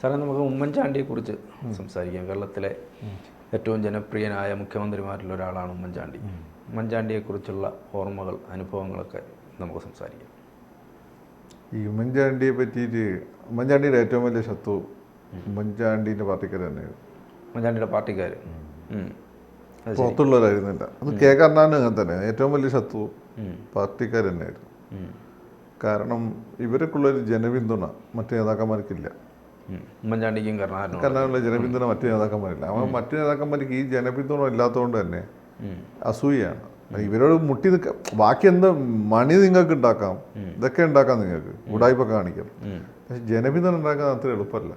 സാറേ നമുക്ക് ഉമ്മൻചാണ്ടിയെക്കുറിച്ച് സംസാരിക്കാം. കേരളത്തിലെ ഏറ്റവും ജനപ്രിയനായ മുഖ്യമന്ത്രിമാരിൽ ഒരാളാണ് ഉമ്മൻചാണ്ടി. ഉമ്മൻചാണ്ടിയെക്കുറിച്ചുള്ള ഓർമ്മകൾ അനുഭവങ്ങളൊക്കെ നമുക്ക് സംസാരിക്കാം. ഈ ഉമ്മൻചാണ്ടിയെ പറ്റിയിട്ട് ഉമ്മൻചാണ്ടിയുടെ ഏറ്റവും വലിയ ശത്രു ഉമ്മൻചാണ്ടീന്റെ പാർട്ടിക്കാർ തന്നെയായിരുന്നു ഉമ്മൻചാണ്ടിയുടെ പാർട്ടിക്കാർ പുറത്തുള്ളവരായിരുന്നില്ല. അത് കെ കരുണാകരൻ അങ്ങനെ തന്നെ ഏറ്റവും വലിയ ശത്രു പാർട്ടിക്കാർ തന്നെയായിരുന്നു. കാരണം ഇവർക്കുള്ളൊരു ജനപിന്തുണ മറ്റു നേതാക്കന്മാർക്കില്ല. ഉമ്മൻചാണ്ടിക്കും കരുണാകരനും കരുണാകരനുള്ള ജനപിന്തുണ മറ്റ് നേതാക്കന്മാരില്ല. അവൻ മറ്റു നേതാക്കന്മാർക്ക് ഈ ജനപിന്തുണ ഇല്ലാത്തതുകൊണ്ട് തന്നെ അസൂയാണ് ഇവരോട് മുട്ടി നിൽക്കാം ബാക്കി എന്താ മണി നിങ്ങൾക്ക് ഉണ്ടാക്കാം ഇതൊക്കെ ഉണ്ടാക്കാം നിങ്ങൾക്ക്. ഉടായ്പൊക്കെ കാണിക്കാം. പക്ഷെ ജനപിന്തുണ ഉണ്ടാക്കാൻ അത്ര എളുപ്പമല്ല.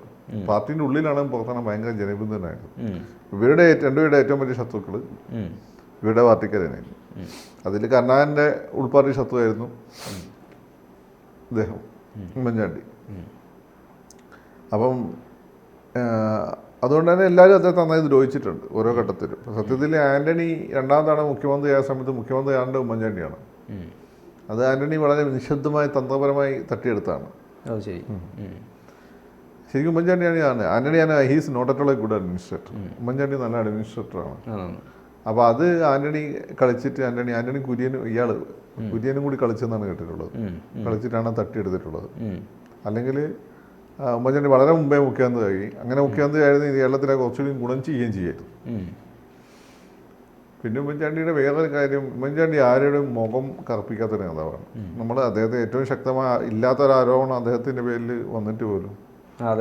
പാർട്ടിന്റെ ഉള്ളിലാണ് പുറത്താണ് ഭയങ്കര ജനപിന്തുണയായിരുന്നു ഇവരുടെ രണ്ടുപേരുടെ ഏറ്റവും വലിയ ശത്രുക്കൾ ഇവരുടെ പാർട്ടിക്കാർ തന്നെയായിരുന്നു അതിൽ കരുണാകരന്റെ ഉൾപ്പാർട്ടി ശത്രുവായിരുന്നു അദ്ദേഹം ഉമ്മൻചാണ്ടി. അപ്പം അതുകൊണ്ട് തന്നെ എല്ലാവരും അദ്ദേഹത്തെ നന്നായി ദ്രോഹിച്ചിട്ടുണ്ട് ഓരോ ഘട്ടത്തിലും. സത്യത്തിൽ ആന്റണി രണ്ടാം തവണ മുഖ്യമന്ത്രി ആയ സമയത്ത് മുഖ്യമന്ത്രി ആണ്ട് ഉമ്മൻചാണ്ടിയാണ്. അത് ആന്റണി വളരെ നിശബ്ദമായി തന്ത്രപരമായി തട്ടിയെടുത്താണ്. ശരി. ശരിക്കും ഉമ്മൻചാണ്ടിയാണ് ആണ് ആന്റണി ആണ് he's not at all a good administrator Oommen Chandy നല്ല അഡ്മിനിസ്ട്രേറ്ററാണ്. അപ്പോൾ അത് ആന്റണി കളിച്ചിട്ട് ആന്റണി ആന്റണി കുര്യനും ഇയാൾ കുര്യനും കൂടി കളിച്ചെന്നാണ് കേട്ടിട്ടുള്ളത്. കളിച്ചിട്ടാണ് തട്ടിയെടുത്തിട്ടുള്ളത്. അല്ലെങ്കിൽ ഉമ്മൻചാണ്ടി വളരെ മുമ്പേ മുഖ്യമന്ത്രിയായി അങ്ങനെ മുഖ്യമന്ത്രി ആയിരുന്നു ഈ കേരളത്തിലെ കുറച്ചുകൂടി ഗുണം ചെയ്യുകയും ചെയ്യായിരുന്നു. പിന്നെ ഉമ്മൻചാണ്ടിയുടെ വേറൊരു കാര്യം ഉമ്മൻചാണ്ടി ആരുടെയും മുഖം കറുപ്പിക്കാത്ത ഒരു നേതാവാണ്. നമ്മൾ അദ്ദേഹത്തെ ഏറ്റവും ശക്തമായ ഇല്ലാത്ത ഒരു ആരോപണം അദ്ദേഹത്തിന്റെ പേരിൽ വന്നിട്ട് പോലും.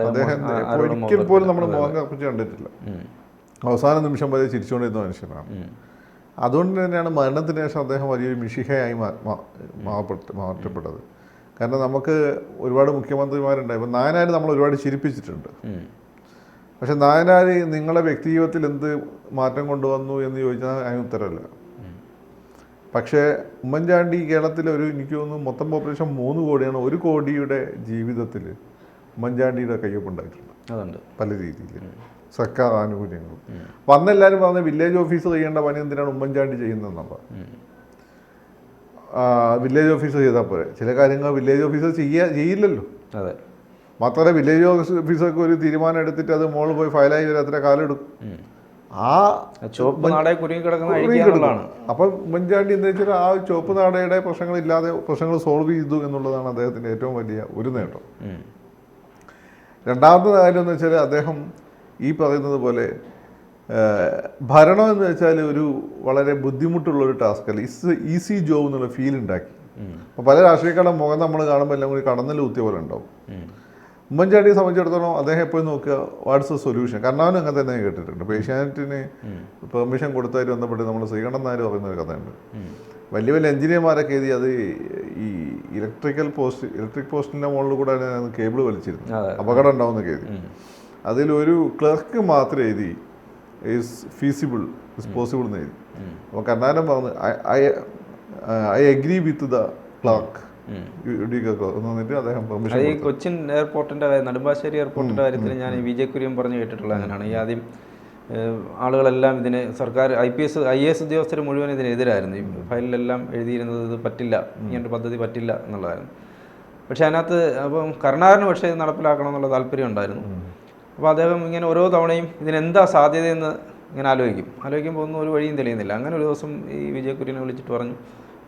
അദ്ദേഹം ഒരിക്കൽ പോലും നമ്മൾ മുഖം കറുപ്പിച്ച് കണ്ടിട്ടില്ല. അവസാന നിമിഷം വരെ ചിരിച്ചുകൊണ്ടിരുന്ന മനുഷ്യനാണ്. അതുകൊണ്ട് തന്നെയാണ് മരണത്തിന് ശേഷം അദ്ദേഹം വലിയൊരു മിഷിഹയായി മാറ്റപ്പെട്ടത്. കാരണം നമുക്ക് ഒരുപാട് മുഖ്യമന്ത്രിമാരുണ്ടായി. ഇപ്പം നായനാർ നമ്മൾ ഒരുപാട് ചിരിപ്പിച്ചിട്ടുണ്ട്. പക്ഷെ നായനാർ നിങ്ങളുടെ വ്യക്തിജീവിതത്തിൽ എന്ത് മാറ്റം കൊണ്ടുവന്നു എന്ന് ചോദിച്ചാൽ അതിന് ഉത്തരമല്ല. പക്ഷേ ഉമ്മൻചാണ്ടി കേരളത്തിലെ ഒരു എനിക്ക് തോന്നുന്നു മൊത്തം പോപ്പുലേഷൻ മൂന്ന് കോടിയാണ്. ഒരു കോടിയുടെ ജീവിതത്തിൽ ഉമ്മൻചാണ്ടിയുടെ കയ്യൊപ്പുണ്ടായിട്ടുണ്ട് അതുണ്ട്. പല രീതിയിൽ. സർക്കാർ ആനുകൂല്യങ്ങൾ വന്നെല്ലാവരും പറഞ്ഞ വില്ലേജ് ഓഫീസ് ചെയ്യേണ്ട പണി എന്തിനാണ് ഉമ്മൻചാണ്ടി ചെയ്യുന്നതെന്നുള്ള ഉം. വില്ലേജ് ഓഫീസർ ചെയ്താൽ പോരെ. ചില കാര്യങ്ങൾ വില്ലേജ് ഓഫീസർ ചെയ്യാ ചെയ്യില്ലല്ലോ. അതെ. മാത്രമല്ല വില്ലേജ് ഓഫീസർക്ക് ഒരു തീരുമാനം എടുത്തിട്ട് അത് മോൾ പോയി ഫയലായി വരെ അത്ര കാലം എടുക്കും ആ ചുവപ്പ് നാടേ കുരുങ്ങി കിടക്കുന്ന അപ്പം ഉമ്മൻചാണ്ടി എന്താ വെച്ചാൽ ആ ചുവപ്പ് നാടയുടെ പ്രശ്നങ്ങൾ ഇല്ലാതെ പ്രശ്നങ്ങൾ സോൾവ് ചെയ്തു എന്നുള്ളതാണ് അദ്ദേഹത്തിന്റെ ഏറ്റവും വലിയ ഒരു നേട്ടം. രണ്ടാമത്തെ കാര്യം എന്ന് വെച്ചാൽ അദ്ദേഹം ഈ പറയുന്നത് പോലെ ഭരണം എന്ന് വെച്ചാൽ ഒരു വളരെ ബുദ്ധിമുട്ടുള്ള ഒരു ടാസ്ക് അല്ല ഇസ് ഈസി ജോബ് എന്നുള്ള ഫീൽ ഉണ്ടാക്കി. അപ്പോൾ പല രാഷ്ട്രീയക്കാരുടെ മുഖം നമ്മൾ കാണുമ്പോൾ എല്ലാം കൂടി കടന്നൽ കുത്തിയ പോലെ ഉണ്ടാവും. ഉമ്മൻചാണ്ടിയെ സംബന്ധിച്ചിടത്തോളം അദ്ദേഹം എപ്പോഴും നോക്കുക വാട്സ് സൊല്യൂഷൻ കർണാവിനും അങ്ങനെ തന്നെ കേട്ടിട്ടുണ്ട്. ഇപ്പോൾ ഏഷ്യാനെറ്റിന് പെർമിഷൻ കൊടുത്തതായിട്ട് ബന്ധപ്പെട്ട് നമ്മൾ ശ്രീകണ്ഠൻ നായർ പറയുന്ന ഒരു കഥയുണ്ട്. വലിയ വലിയ എഞ്ചിനീയർമാരൊക്കെ എഴുതി അത് ഈ ഇലക്ട്രിക്കൽ പോസ്റ്റ് ഇലക്ട്രിക് പോസ്റ്റിന്റെ മുകളിൽ കൂടെ കേബിൾ വലിച്ചിരുന്നു അപകടം ഉണ്ടാവുന്ന കരുതി അതിലൊരു ക്ലർക്ക് മാത്രം എഴുതി ഈസ് ഫീസിബിൾ ഇസ് പോസിബിൾ എന്ന് എഴുതി. അപ്പോൾ കർണാടൻ പറഞ്ഞു I agree with the clerk അദ്ദേഹം പെർമിഷൻ ഈ കൊച്ചിൻ എയർപോർട്ടിന്റെ നെടുമ്പാശ്ശേരി എയർപോർട്ടിന്റെ കാര്യത്തിൽ ഞാൻ ഈ വി ജെ കുര്യൻ പറഞ്ഞു കേട്ടിട്ടുള്ള അങ്ങനെയാണ്. ഈ ആദ്യം ആളുകളെല്ലാം ഇതിന് സർക്കാർ I P S I S ഉദ്യോഗസ്ഥർ മുഴുവൻ ഇതിനെതിരായിരുന്നു ഈ ഫയലിലെല്ലാം എഴുതിയിരുന്നത് ഇത് പറ്റില്ല ഇങ്ങനൊരു പദ്ധതി പറ്റില്ല എന്നുള്ളതായിരുന്നു. പക്ഷെ അതിനകത്ത് അപ്പം കരുണാകരന് പക്ഷേ ഇത് നടപ്പിലാക്കണം എന്നുള്ള താല്പര്യം ഉണ്ടായിരുന്നു. അപ്പോൾ അദ്ദേഹം ഇങ്ങനെ ഓരോ തവണയും ഇതിനെന്താ സാധ്യതയെന്ന് ഇങ്ങനെ ആലോചിക്കും. ആലോചിക്കുമ്പോൾ ഒന്നും ഒരു വഴിയും തെളിയുന്നില്ല. അങ്ങനെ ഒരു ദിവസം ഈ വിജയ കുര്യനെ വിളിച്ചിട്ട് പറഞ്ഞു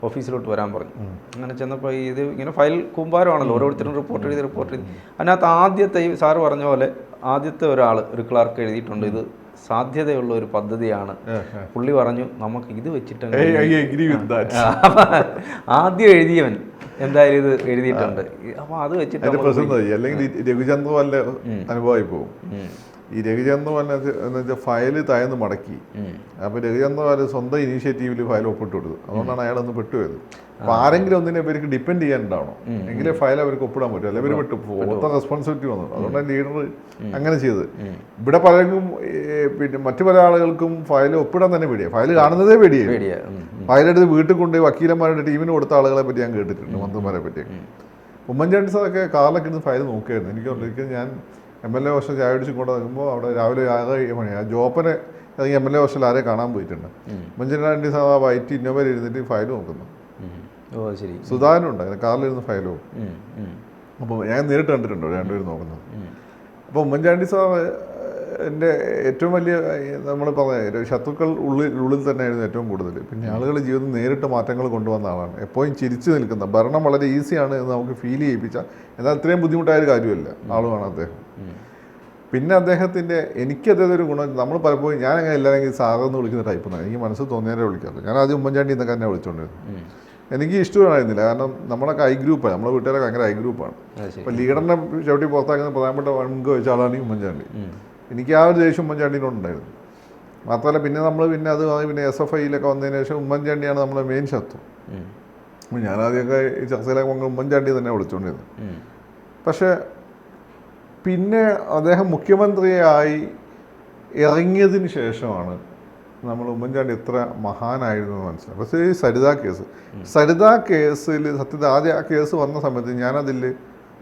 ഓഫീസിലോട്ട് വരാൻ പറഞ്ഞു. അങ്ങനെ ചെന്നപ്പോൾ ഇത് ഇങ്ങനെ ഫയൽ കൂമ്പാരമാണല്ലോ ഓരോരുത്തരും റിപ്പോർട്ട് എഴുതി റിപ്പോർട്ട് എഴുതി. അതിനകത്ത് ആദ്യത്തെ ഈ സാറ് പറഞ്ഞ പോലെ ആദ്യത്തെ ഒരാൾ ഒരു ക്ലാർക്ക് എഴുതിയിട്ടുണ്ട്. ഇത് സാധ്യതയുള്ള ഒരു പദ്ധതിയാണ്. പുള്ളി പറഞ്ഞു നമുക്ക് ഇത് വെച്ചിട്ട് ആദ്യം എഴുതിയവൻ. എന്തായാലും ഇത് എഴുതിയിട്ടുണ്ട്. അപ്പോൾ അത് വെച്ചിട്ട്? അല്ലെങ്കിൽ രഘുചന്ദ്ര വല്ല അനുഭവമായി പോകും. ഈ രവിചന്ദ്രൻ എന്ന് വെച്ചാൽ ഫയൽ താഴ്ന്ന് മടക്കി. ഉം. അപ്പൊ രഘുചന്ദ്രവല്ല സ്വന്തം ഇനീഷ്യേറ്റീവിൽ ഫയൽ ഒപ്പിട്ട് കൊടുത്തു. അതുകൊണ്ടാണ് അയാൾ ഒന്ന് പെട്ടുപോയത്. അപ്പൊ ആരെങ്കിലും ഒന്നിനെ ഇവർക്ക് ഡിപ്പെൻഡ് ചെയ്യാനുണ്ടാവണം. എങ്കിലേ ഫയൽ അവർക്ക് ഒപ്പിടാൻ പറ്റും. അല്ലെങ്കിൽ ഇവർ പെട്ടു. പോകും. മൊത്തം റെസ്പോൺസിബിലിറ്റി വന്നു. അതുകൊണ്ടാണ് ലീഡർ അങ്ങനെ ചെയ്തത്. ഇവിടെ പലർക്കും പിന്നെ മറ്റു പല ആളുകൾക്കും ഫയൽ ഒപ്പിടാൻ തന്നെ പേടിയാണ് ഫയൽ കാണുന്നതേ പേടിയാണ് ഫയലെടുത്ത് വീട്ടിൽ കൊണ്ടുപോയി വക്കീലന്മാരുടെ ടീമിന് കൊടുത്ത ആളുകളെ പറ്റി ഞാൻ കേട്ടിട്ടുണ്ട് മന്ത്രിമാരെ പറ്റി. ഉമ്മൻചാണ്ടി സാറൊക്കെ കാറിലൊക്കെ ഇരുന്ന് ഫയൽ നോക്കിയായിരുന്നു. എനിക്ക് ഒരിക്കലും ഞാൻ എം എൽ എ വർഷം ചായ അടിച്ച് കൊണ്ട് നിൽക്കുമ്പോൾ അവിടെ രാവിലെ ആറ് മണിയാണ് ജോപ്പനെ അല്ലെങ്കിൽ എം എൽ എ വർഷം ആരെ കാണാൻ പോയിട്ടുണ്ട്. സാർ ആ വൈറ്റ് ഇന്നോവയിൽ ഇരുന്നിട്ട് ഫയൽ നോക്കുന്നു. ഓ ശരി. സുധാകരനുണ്ട് കാറിലിരുന്ന് ഫയൽ നോക്കും. അപ്പോൾ ഞാൻ നേരിട്ട് കണ്ടിട്ടുണ്ടോ. രണ്ടുപേരും നോക്കുന്നത്. അപ്പോൾ ഉമ്മൻചാണ്ടി സാർ എന്റെ ഏറ്റവും വലിയ നമ്മൾ പറഞ്ഞ ശത്രുക്കൾ ഉള്ളിൽ ഉള്ളിൽ തന്നെയായിരുന്നു ഏറ്റവും കൂടുതൽ. പിന്നെ ആളുകളുടെ ജീവിതം നേരിട്ട് മാറ്റങ്ങൾ കൊണ്ടുവന്ന ആളാണ്. എപ്പോഴും ചിരിച്ചു നിൽക്കുന്ന ഭരണം വളരെ ഈസിയാണ് എന്ന് നമുക്ക് ഫീൽ ചെയ്യിപ്പിച്ച എന്നാൽ ഇത്രയും ബുദ്ധിമുട്ടായ ഒരു കാര്യമല്ല ആളുമാണ് അദ്ദേഹം. പിന്നെ അദ്ദേഹത്തിന്റെ എനിക്ക് അദ്ദേഹത്തെ ഒരു ഗുണം നമ്മൾ പലപ്പോഴും ഞാൻ അങ്ങനെ എല്ലാവരെയും സാറെന്ന് വിളിക്കുന്ന ടൈപ്പ് എനിക്ക് മനസ്സ് തോന്നിയാലേ വിളിക്കാറ്. ഞാൻ ആദ്യം ഉമ്മൻചാണ്ടി എന്നൊക്കെ തന്നെ വിളിച്ചുകൊണ്ടിരുന്നു എനിക്ക് ഇഷ്ടമായിരുന്നില്ല. കാരണം നമ്മളൊക്കെ ഐ ഗ്രൂപ്പാണ് നമ്മുടെ വീട്ടുകാരൊക്കെ ഭയങ്കര ഐ ഗ്രൂപ്പാണ് അപ്പം അപ്പോൾ ലീഡറിനെ ചവിട്ടി പുറത്താക്കുന്ന പ്രധാനപ്പെട്ട പങ്ക് വെച്ച ആളാണ് ഈ ഉമ്മൻചാണ്ടി. എനിക്ക് ആ ഒരു ദേഷ്യം ഉമ്മൻചാണ്ടിനോടുണ്ടായിരുന്നു മാത്രമല്ല പിന്നെ നമ്മൾ പിന്നെ അത് പിന്നെ എസ് എഫ് ഐയിലൊക്കെ വന്നതിന് ശേഷം ഉമ്മൻചാണ്ടിയാണ് നമ്മുടെ മെയിൻ ശത്രു. അപ്പം ഞാനാദ്യമൊക്കെ ഈ ചർച്ചയിലൊക്കെ പങ്ക് ഉമ്മൻചാണ്ടി തന്നെ വിളിച്ചുകൊണ്ടിരുന്നത് ഉം. പക്ഷേ പിന്നെ അദ്ദേഹം മുഖ്യമന്ത്രിയായി ഇറങ്ങിയതിന് ശേഷമാണ് നമ്മൾ ഉമ്മൻചാണ്ടി എത്ര മഹാനായിരുന്നു എന്ന് മനസ്സിലായി പക്ഷേ ഈ സരിത കേസ് സരിത കേസിൽ സത്യത്തിൽ ആദ്യ ആ കേസ് വന്ന സമയത്ത് ഞാനതിൽ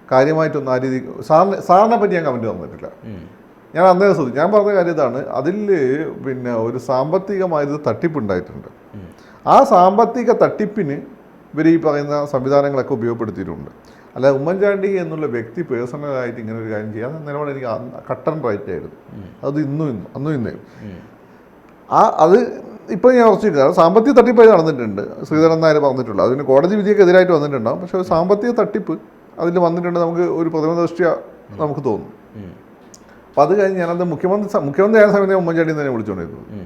കാര്യമായിട്ടൊന്നും ആ രീതി സാറിന് സാറിനെ പറ്റി ഞാൻ കമന്റ് തന്നിട്ടില്ല. ഞാൻ അന്നേ ശ്രദ്ധിച്ചു. ഞാൻ പറഞ്ഞ കാര്യം ഇതാണ്. അതിൽ പിന്നെ ഒരു സാമ്പത്തികമായത് തട്ടിപ്പുണ്ടായിട്ടുണ്ട് ആ സാമ്പത്തിക തട്ടിപ്പിന് ഇവർ ഈ പറയുന്ന സംവിധാനങ്ങളൊക്കെ ഉപയോഗപ്പെടുത്തിയിട്ടുണ്ട്. അല്ല ഉമ്മൻചാണ്ടി എന്നുള്ള വ്യക്തി പേഴ്സണലായിട്ട് ഇങ്ങനെ ഒരു കാര്യം ചെയ്യാൻ നിലപാട് എനിക്ക് കട്ടൺ റൈറ്റ് ആയിരുന്നു. അത് ഇന്നും ഇന്നും അന്നും ഇന്നേ ആ അത് ഇപ്പോൾ ഞാൻ ഉറച്ചിട്ടില്ല സാമ്പത്തിക തട്ടിപ്പ് നടന്നിട്ടുണ്ട്. ശ്രീധരൻ നായർ പറഞ്ഞിട്ടുള്ളത്. അതിന് കോടതി വിധിയൊക്കെ എതിരായിട്ട് വന്നിട്ടുണ്ടാവും. പക്ഷേ സാമ്പത്തിക തട്ടിപ്പ് അതിൽ വന്നിട്ടുണ്ട്. നമുക്ക് ഒരു പ്രഥമ ദൃഷ്ടിയ നമുക്ക് തോന്നും. അപ്പോൾ അത് കഴിഞ്ഞ് ഞാനത് മുഖ്യമന്ത്രി മുഖ്യമന്ത്രി ആയ സമയത്ത് ഉമ്മൻചാണ്ടി തന്നെ വിളിച്ചുകൊണ്ടിരുന്നത്.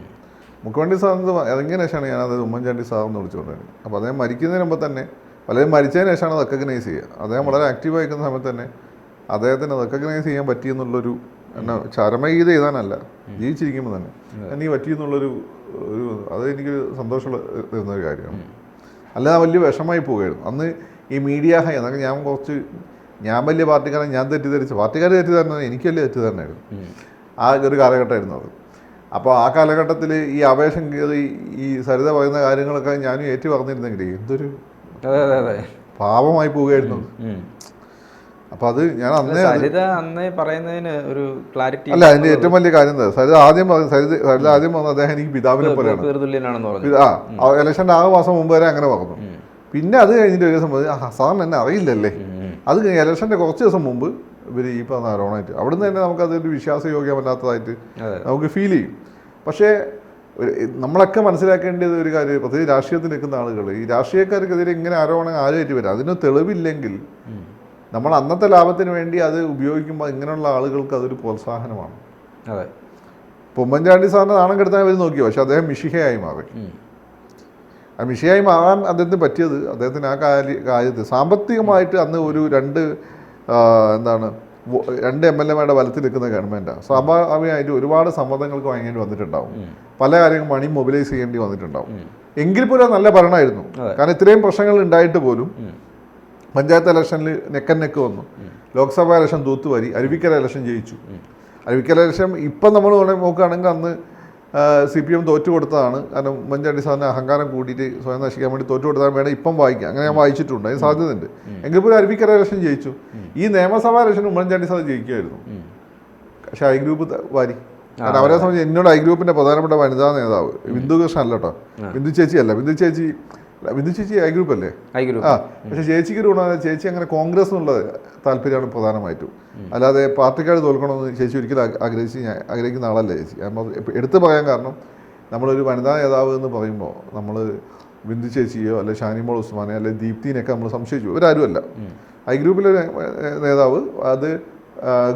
മുഖ്യമന്ത്രി സാർ എന്ന് ഇറങ്ങിയ ശേഷമാണ് ഞാനത് ഉമ്മൻചാണ്ടി സാർ എന്ന് വിളിച്ചുകൊണ്ടിരുന്നത്. അപ്പോൾ അദ്ദേഹം മരിക്കുന്നതിന് മുമ്പ് തന്നെ പലരും മരിച്ചതിന് ശേഷമാണ് റെക്കഗ്നൈസ് ചെയ്യുക. അദ്ദേഹം വളരെ ആക്റ്റീവ് ആയിരിക്കുന്ന സമയത്ത് തന്നെ അദ്ദേഹത്തിന് റെക്കഗ്നൈസ് ചെയ്യാൻ പറ്റിയെന്നുള്ളൊരു എന്നാ ചരമഗീത എഴുതാനല്ല ജീവിച്ചിരിക്കുമ്പോൾ തന്നെ. എനിക്ക് പറ്റിയെന്നുള്ളൊരു ഒരു അത് എനിക്കൊരു സന്തോഷമുള്ള ഒരു കാര്യമാണ്. അല്ലാതെ വലിയ വിഷമായി പോവുകയായിരുന്നു. അന്ന് ഈ മീഡിയ ഹൈ എന്നൊക്കെ ഞാൻ കുറച്ച് ഞാൻ വലിയ പാർട്ടിക്കാരൻ ഞാൻ തെറ്റിദ്ധരിച്ചു. പാർട്ടിക്കാർ തെറ്റിദ്ധാരണ എനിക്ക് വലിയ തെറ്റിദ്ധാരണയായിരുന്നു ഉം. ആ ഒരു കാലഘട്ടമായിരുന്നു അത്. അപ്പോൾ ആ കാലഘട്ടത്തിൽ ഈ ആവേശം കയറി ഈ സരിത പറയുന്ന കാര്യങ്ങളൊക്കെ ഞാനും ഏറ്റു പറഞ്ഞിരുന്നെങ്കിൽ എന്തൊരു പാപമായി പോവുകയായിരുന്നു അപ്പൊ അത് ഞാൻ അന്നേ സരിത അന്നേ പറയുന്നതിന് ഒരു ക്ലാരിറ്റി അല്ല അതിന്റെ ഏറ്റവും വലിയ കാര്യം സരിത ആദ്യം പറഞ്ഞു സരിത സരിത ആദ്യം പറഞ്ഞത് അദ്ദേഹം എനിക്ക് പിതാവിനെ പോലെയാണ്. പറഞ്ഞു. ആ ഇലക്ഷന്റെ ആറ് മാസം മുമ്പ് വരെ അങ്ങനെ പറഞ്ഞു. പിന്നെ അത് കഴിഞ്ഞിട്ട് ഒരു ദിവസം പറഞ്ഞു, സാറിന് എന്നെ അറിയില്ലല്ലേ. അത് കഴിഞ്ഞ് ഇലക്ഷന്റെ കുറച്ച് ദിവസം മുമ്പ് ഇവർ ഈ പറഞ്ഞ ആരോണായിട്ട് അവിടുന്ന് തന്നെ നമുക്കതൊരു വിശ്വാസയോഗ്യമല്ലാത്തതായിട്ട് നമുക്ക് ഫീൽ ചെയ്യും. പക്ഷേ നമ്മളൊക്കെ മനസ്സിലാക്കേണ്ടത് ഒരു കാര്യം പ്രത്യേകിച്ച് രാഷ്ട്രീയത്തിൽ നിൽക്കുന്ന ആളുകൾ ഈ രാഷ്ട്രീയക്കാർക്കെതിരെ ഇങ്ങനെ ആരോപണം ആരുമായിട്ട് വരും? അതിന് തെളിവില്ലെങ്കിൽ നമ്മൾ അന്നത്തെ ലാഭത്തിന് വേണ്ടി അത് ഉപയോഗിക്കുമ്പോൾ ഇങ്ങനെയുള്ള ആളുകൾക്ക് അതൊരു പ്രോത്സാഹനമാണ്. അതെ. പൊമ്മൻചാണ്ടി ഉമ്മൻചാണ്ടി സാറിന് നാണം കെടുത്താൻ അവർ നോക്കി പക്ഷെ അദ്ദേഹം മിഷിഹയായി മാറി. മിഷിയായി മാറാൻ അദ്ദേഹത്തിന് പറ്റിയത് അദ്ദേഹത്തിന് ആ കാര്യ കാര്യത്തിൽ സാമ്പത്തികമായിട്ട് അന്ന് ഒരു രണ്ട് എന്താണ് രണ്ട് എം എൽ എമാരുടെ വലത്തിൽ നിൽക്കുന്ന ഗവൺമെന്റാണ് സ്വാഭാവികമായിട്ട് ഒരുപാട് സമ്മർദ്ദങ്ങൾക്ക് വാങ്ങേണ്ടി വന്നിട്ടുണ്ടാവും. പല കാര്യങ്ങൾ മണി മൊബിലൈസ് ചെയ്യേണ്ടി വന്നിട്ടുണ്ടാവും. എങ്കിൽ പോലും നല്ല ഭരണമായിരുന്നു. കാരണം ഇത്രയും പ്രശ്നങ്ങൾ ഉണ്ടായിട്ട് പോലും. പഞ്ചായത്ത് ഇലക്ഷനിൽ നെക്കൻ നെക്ക് വന്നു. ലോക്സഭാ ഇലക്ഷൻ തൂത്തുവാരി അരുവിക്കര ഇലക്ഷൻ ജയിച്ചു. അരുവിക്കര ഇലക്ഷൻ ഇപ്പം നമ്മൾ നോക്കുകയാണെങ്കിൽ അന്ന് സി പി എം തോറ്റു കൊടുത്തതാണ്. കാരണം ഉമ്മൻചാണ്ടി സാറിന് അഹങ്കാരം കൂടിയിട്ട് സ്വയം നശിക്കാൻ വേണ്ടി തോറ്റു കൊടുത്താൽ വേണം ഇപ്പം വായിക്കാം. അങ്ങനെ ഞാൻ വായിച്ചിട്ടുണ്ട്. അതിന് സാധ്യതയുണ്ട്. എങ്കിൽ പോലും അരുവിക്കര ഇലക്ഷൻ ജയിച്ചു. ഈ നിയമസഭാ ഇലക്ഷൻ ഉമ്മൻചാണ്ടി സാർ ജയിക്കുമായിരുന്നു. പക്ഷേ ഐ ഗ്രൂപ്പ് വാരി. കാരണം അവരെ സംബന്ധിച്ച് എന്നോട് ഐ ഗ്രൂപ്പിന്റെ പ്രധാനപ്പെട്ട വനിതാ നേതാവ് ബിന്ദു കൃഷ്ണൻ അല്ല കേട്ടോ. ബിന്ദു ചേച്ചി അല്ല. ബിന്ദു ചേച്ചി ബിന്ദു ചേച്ചി ഐ ഗ്രൂപ്പ് അല്ലേ? ആ. പക്ഷെ ചേച്ചിക്ക് ഒരു ഗുണം ചേച്ചി അങ്ങനെ കോൺഗ്രസ് എന്നുള്ള താല്പര്യമാണ് പ്രധാനമായിട്ടും. അല്ലാതെ പാർട്ടിക്കാർ തോൽക്കണമെന്ന് ചേച്ചി ഒരിക്കലും ആഗ്ര- ആഗ്രഹിച്ച് ഞാൻ ആഗ്രഹിക്കുന്ന ആളല്ല ചേച്ചി. എടുത്തു പറയാൻ കാരണം നമ്മളൊരു വനിതാ നേതാവ് എന്ന് പറയുമ്പോൾ നമ്മൾ ബിന്ദു ചേച്ചിയോ അല്ലെ ഷാനിമോൾ ഉസ്മാനെ അല്ലെ ദീപ്തിനെയൊക്കെ നമ്മൾ സംശയിച്ചു. ഇവരാരുമല്ല. ഐ ഗ്രൂപ്പിലെ നേതാവ് അത്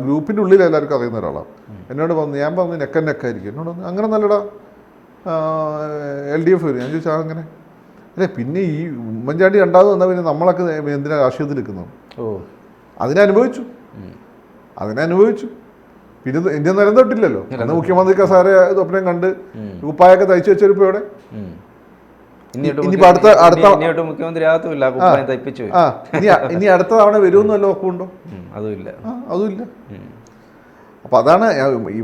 ഗ്രൂപ്പിന്റെ ഉള്ളിൽ എല്ലാവർക്കും അറിയുന്ന ഒരാളാണ്. എന്നോട് പറഞ്ഞു ഞാൻ പറഞ്ഞു നെക്കൻ നെക്കായിരിക്കും. എന്നോട് പറഞ്ഞു, അങ്ങനെ നല്ലടാ. എൽ ഡി എഫ് വരും. ഞാൻ ചോദിച്ചാൽ അങ്ങനെ. അല്ലേ പിന്നെ ഈ ഉമ്മൻചാണ്ടി രണ്ടാമത് വന്നാൽ പിന്നെ നമ്മളൊക്കെ എന്തിനാണ് രാഷ്ട്രീയത്തിൽ നിൽക്കുന്നത്? ഓ. അതിനനുഭവിച്ചു. അതിനനുഭവിച്ചു. പിന്നെ ഇന്ത്യ നിലം തൊട്ടില്ലല്ലോ. അന്ന് മുഖ്യമന്ത്രി കസാര സ്വപ്നം കണ്ട് കുപ്പായൊക്കെ തയ്ച്ചു വെച്ചൊരിപ്പോ ഇവിടെ ഇനിയിപ്പോ അടുത്ത- അടുത്ത- ഇനി- മുഖ്യമന്ത്രി ഇനി ഇനി അടുത്ത തവണ വരുമെന്നല്ലോ ഉണ്ടോ? ഉറപ്പുണ്ടോ അതുമില്ല. അതുമില്ല. അപ്പൊ അതാണ്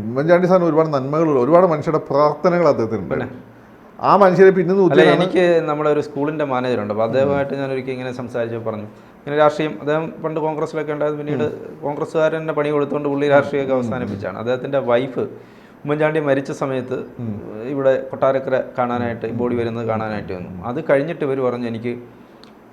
ഉമ്മൻചാണ്ടി സാറിന് ഒരുപാട് നന്മകളുള്ള ഒരുപാട് മനുഷ്യരുടെ പ്രാർത്ഥനകൾ അദ്ദേഹത്തിനുണ്ട് ആ മനുഷ്യരെ പിന്നെ എനിക്ക് നമ്മുടെ ഒരു സ്കൂളിന്റെ മാനേജറുണ്ട്. അപ്പോൾ അദ്ദേഹമായിട്ട് ഞാൻ ഒരിക്കൽ ഇങ്ങനെ സംസാരിച്ചപ്പോൾ പറഞ്ഞു. ഇങ്ങനെ രാഷ്ട്രീയം അദ്ദേഹം പണ്ട് കോൺഗ്രസ്സിലൊക്കെ ഉണ്ടായത് പിന്നീട് കോൺഗ്രസ്സുകാരൻ തന്നെ പണി കൊടുത്തുകൊണ്ട് പുള്ളി രാഷ്ട്രീയമൊക്കെ അവസാനിപ്പിച്ചാണ്. അദ്ദേഹത്തിന്റെ വൈഫ് ഉമ്മൻചാണ്ടി മരിച്ച സമയത്ത് ഇവിടെ കൊട്ടാരക്കര കാണാനായിട്ട് ബോഡി വരുന്നത് കാണാനായിട്ട് വന്നു. അത് കഴിഞ്ഞിട്ട് ഇവർ പറഞ്ഞു എനിക്ക്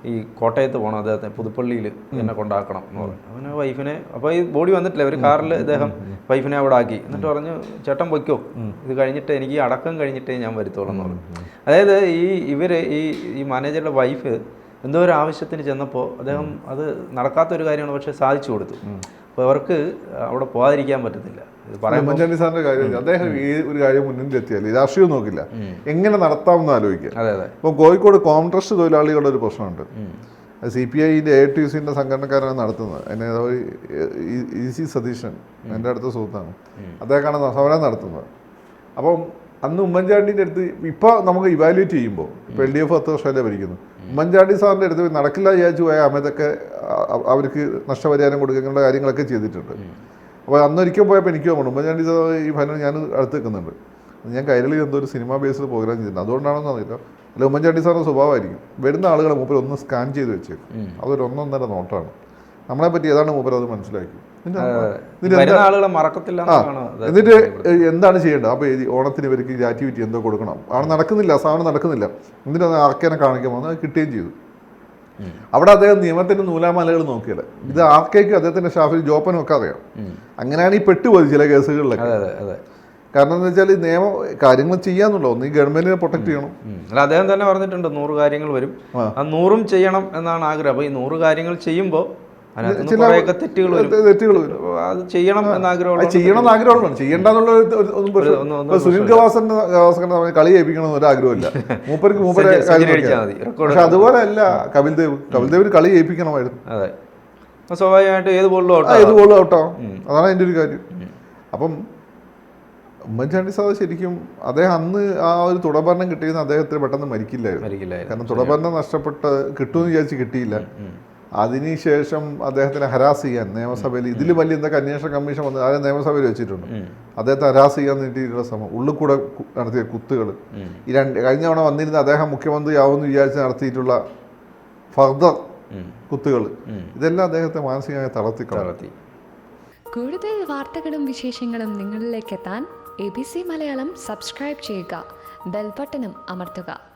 ഈ കോട്ടയത്ത് പോകണം അദ്ദേഹത്തെ പുതുപ്പള്ളിയിൽ എന്നെ കൊണ്ടാക്കണം എന്ന് പറഞ്ഞു. അവന് വൈഫിനെ അപ്പോൾ ഈ ബോഡി വന്നിട്ടില്ല. ഒരു കാറിൽ അദ്ദേഹം വൈഫിനെ അവിടെ ആക്കി. എന്നിട്ട് പറഞ്ഞു ചേട്ടൻ പൊയ്ക്കോ. ഇത് കഴിഞ്ഞിട്ട് എനിക്ക് അടക്കം കഴിഞ്ഞിട്ടേ ഞാൻ വരുത്തോളൂ എന്ന് പറഞ്ഞു. അതായത് ഈ ഇവർ ഈ ഈ മാനേജറുടെ വൈഫ് എന്തോ ഒരു ആവശ്യത്തിന് ചെന്നപ്പോൾ അദ്ദേഹം അത് നടക്കാത്ത ഒരു കാര്യമാണ് പക്ഷേ സാധിച്ചു കൊടുത്തു. അപ്പോൾ അവർക്ക് അവിടെ പോകാതിരിക്കാൻ പറ്റത്തില്ല. ഉമ്മൻചാണ്ടി സാറിന്റെ കാര്യം അദ്ദേഹം ഈ ഒരു കാര്യം മുന്നിൽ എത്തിയാൽ രാഷ്ട്രീയം നോക്കില്ല. എങ്ങനെ നടത്താമെന്ന് ആലോചിക്കുക ഇപ്പോൾ കോഴിക്കോട് കോൺട്രസ്റ്റ് തൊഴിലാളികളുടെ ഒരു പ്രശ്നമുണ്ട്. സി പി ഐന്റെ എ ടി സിന്റെ സംഘടനക്കാരാണ് നടത്തുന്നത്. ഒരു ഇ- സി സതീശൻ എന്റെ അടുത്ത സുഹൃത്താണ്. അദ്ദേഹമാണ് സമരം നടത്തുന്നത്. അപ്പം അന്ന് ഉമ്മൻചാണ്ടിന്റെ അടുത്ത് ഇപ്പോൾ നമുക്ക് ഇവാലുവേറ്റ് ചെയ്യുമ്പോൾ ഇപ്പോൾ എൽ ഡി എഫ് പത്ത് വർഷമല്ലേ ഭരിക്കുന്നു. ഉമ്മൻചാണ്ടി സാറിന്റെ അടുത്ത് നടക്കില്ല വിചാരിച്ചു പോയ അമിതൊക്കെ അവർക്ക് നഷ്ടപരിഹാരം കൊടുക്കുക ഇങ്ങനെയുള്ള കാര്യങ്ങളൊക്കെ ചെയ്തിട്ടുണ്ട്. അപ്പോൾ അന്നൊരിക്കൽ പോയപ്പോൾ എനിക്ക് തോന്നുന്നു ഉമ്മൻചാണ്ടി സാർ ഈ ഫലം ഞാൻ അടുത്ത് നിൽക്കുന്നുണ്ട്. ഞാൻ കൈരളി എന്തോ ഒരു സിനിമ ബേസ്ഡ് പ്രോഗ്രാം ചെയ്തിട്ടുണ്ട്. അതുകൊണ്ടാണെന്ന് അറിയില്ല. അല്ല ഉമ്മൻചാണ്ടി സാറിന്റെ സ്വഭാവമായിരിക്കും. വരുന്ന ആളുകളെ മൂപ്പർ ഒന്ന് സ്കാൻ ചെയ്ത് വെച്ചേക്കും. അതൊരു ഒന്നൊന്നര നോട്ടാണ്. നമ്മളെ പറ്റി ഏതാണ് മൂപ്പർ അത് മനസ്സിലാക്കി? എന്നിട്ട് എന്താണ് ചെയ്യേണ്ടത്? അപ്പോൾ ഓണത്തിന് ഇവർക്ക് ഗ്രാറ്റുവിറ്റി എന്തോ കൊടുക്കണം. അവിടെ നടക്കുന്നില്ല സാധനം നടക്കുന്നില്ല. എന്നിട്ട് അത് ആർക്കേനെ കാണിക്കാൻ വന്നു കിട്ടുകയും ചെയ്തു. അവിടെ അദ്ദേഹം നിയമത്തിന്റെ നൂലാമാലകൾ നോക്കിയത്. ഇത് ആർക്കേക്കും അദ്ദേഹത്തിന്റെ ഷാഫിൽ ജോപ്പനും ഒക്കെ അറിയാം. അങ്ങനെയാണ് ഈ പെട്ടുപോയത് ചില കേസുകളിലൊക്കെ. കാരണം എന്താ വെച്ചാൽ നിയമ കാര്യങ്ങൾ ചെയ്യാന്നുള്ളൂ ഒന്ന് ഈ ഗവൺമെന്റിനെ പ്രൊട്ടക്ട് ചെയ്യണം. അല്ല അദ്ദേഹം തന്നെ പറഞ്ഞിട്ടുണ്ട് നൂറ് കാര്യങ്ങൾ വരും. ആ. നൂറും ചെയ്യണം എന്നാണ് ആഗ്രഹം. അപ്പോൾ ഈ നൂറ് കാര്യങ്ങൾ ചെയ്യുമ്പോൾ ചില കുറേയൊക്കെ തെറ്റുകൾ വരും. തെറ്റുകൾ വരും. അത് ചെയ്യണം ചെയ്യണം ഒന്നും സുനിൽ കളി ജയിപ്പിക്കണമെന്ന് ഒരു ആഗ്രഹമില്ല. മൂപ്പർക്ക് മൂപ്പരെ പക്ഷെ അതുപോലെ അല്ല കപിൽ ദേവ്. കപിൽ ദേവിന് കളി ജയിപ്പിക്കണമായിരുന്നു അതെ. സ്വാഭാവികമായിട്ട് ഏത് ബോളിലും ഔട്ട് അതാണ് എന്റെ ഒരു കാര്യം. അപ്പം ഉമ്മൻചാണ്ടി സാർ ശരിക്കും അദ്ദേഹം അന്ന് ആ ഒരു തുടർഭരണം കിട്ടിയെന്ന് അദ്ദേഹത്തിന് പെട്ടെന്ന് മരിക്കില്ലായിരുന്നു. മരിക്കില്ലായിരുന്നു. കാരണം തുടർഭരണം നഷ്ടപ്പെട്ട് കിട്ടുമെന്ന് വിചാരിച്ച് കിട്ടിയില്ല. അതിനുശേഷം അദ്ദേഹത്തിനെ ഹരാസ് ചെയ്യാൻ നിയമസഭയിൽ ഇതിൽ വലിയ എന്തൊക്കെ അന്വേഷണ കമ്മീഷൻ വന്ന് അതെ നിയമസഭയിൽ വെച്ചിട്ടുണ്ട്. അദ്ദേഹത്തെ ഹരാസ് ചെയ്യാൻ നീട്ടിയിട്ടുള്ള ശ്രമം. ഉള്ളിൽ കൂടെ നടത്തിയ കുത്തുകൾ ഈ രണ്ട് കഴിഞ്ഞ തവണ വന്നിരുന്ന അദ്ദേഹം മുഖ്യമന്ത്രിയാവുമെന്ന് വിചാരിച്ച് നടത്തിയിട്ടുള്ള ഫർദർ കുത്തുകൾ ഇതെല്ലാം അദ്ദേഹത്തെ മാനസികമായി തളർത്തി തളർത്തി. കൂടുതൽ വാർത്തകളും വിശേഷങ്ങളും നിങ്ങളിലേക്ക് എത്താൻ A B C Malayalam subscribe ചെയ്യുക. ബെൽബട്ടനും അമർത്തുക.